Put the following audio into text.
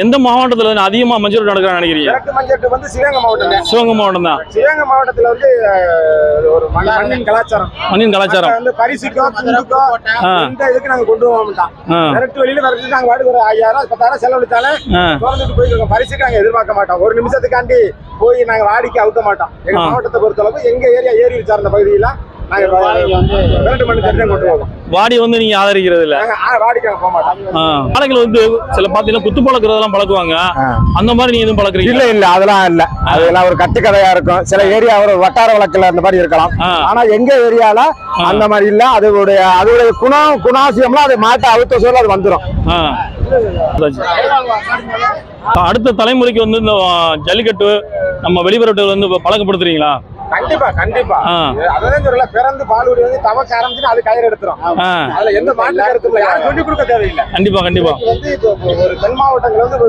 எந்த மாவட்டத்துல வந்து அதிகமா மஞ்சள் நடக்கிறான்னு நினைக்கிறீங்க? மஞ்சட்டு வந்து சிவகங்கை மாவட்டம் தான். சிவகங்கை மாவட்டம் தான். சிவகங்கை மாவட்டத்துல வந்து ஒரு மண்- மண்ணின் கலாச்சாரம். மண்ணின் கலாச்சாரம். வந்து பரிசுக்கோ துண்டுக்கோ ஆ. எந்த இதுக்கு நாங்க கொண்டு போக மாட்டோம் ஆ, விரட்டு வெளியில விரட்டு நாங்க வாட்டுக்கு ஒரு ஐயாயிரம் பத்தாயிரம் செலவழிச்சாலும் ஆ, திறந்துட்டு போயிருக்கோம். பரிசுக்கு நாங்க எதிர்பார்க்க மாட்டோம். ஒரு நிமிஷத்துக்காண்டி போய் நாங்க வாடிக்கை அவுக்க மாட்டோம். எங்க. மாவட்டத்தை பொறுத்தளவு எங்க ஏரியா ஏரி சார்ந்த பகுதியில வாடி வந்து நீங்க ஆதரிக்கிறது இல்ல நாங்க ஆ, வாடிக்கை நாங்க போக மாட்டோம். ஆ. ஆளுகள் வந்து சில பாத்தீங்கன்னா குத்து பழக்கிறதெல்லாம் பழக்குவாங்க. அந்த மாதிரி நீங்க எதுவும் பழக்கிறீங்க இல்ல இல்ல அதெல்லாம் இல்ல. அதெல்லாம் ஒரு கட்டுக்கதையா இருக்கும். சில ஏரியா ஒரு வட்டார வழக்குல அந்த மாதிரி இருக்கலாம். ஆனா எங்க ஏரியால அந்த மாதிரி இல்ல. அதோடைய அதோடைய குணம் குணாசியம்லாம் அதை மாட்ட அவுத்த சொல்ல அது. அதாச்சு. அடுத்த தலைமுறைக்கு வந்து இந்த ஜல்லிக்கட்டு நம்ம வெளிப்புறத்துல வந்து பழக்கப்படுத்துறீங்களா? கண்டிப்பா கண்டிப்பா. அதான் சொல்லல பிறந்து பாலுடி வந்து தவக்க ஆரம்பிச்சுன்னா அது கயிறு எடுத்துரும். அதுல எந்த மாற்று கருத்து யாரும் சொல்லிக் கொடுக்க தேவையில்லை. கண்டிப்பா கண்டிப்பா. வந்து ஒரு தென் மாவட்டங்கள் வந்து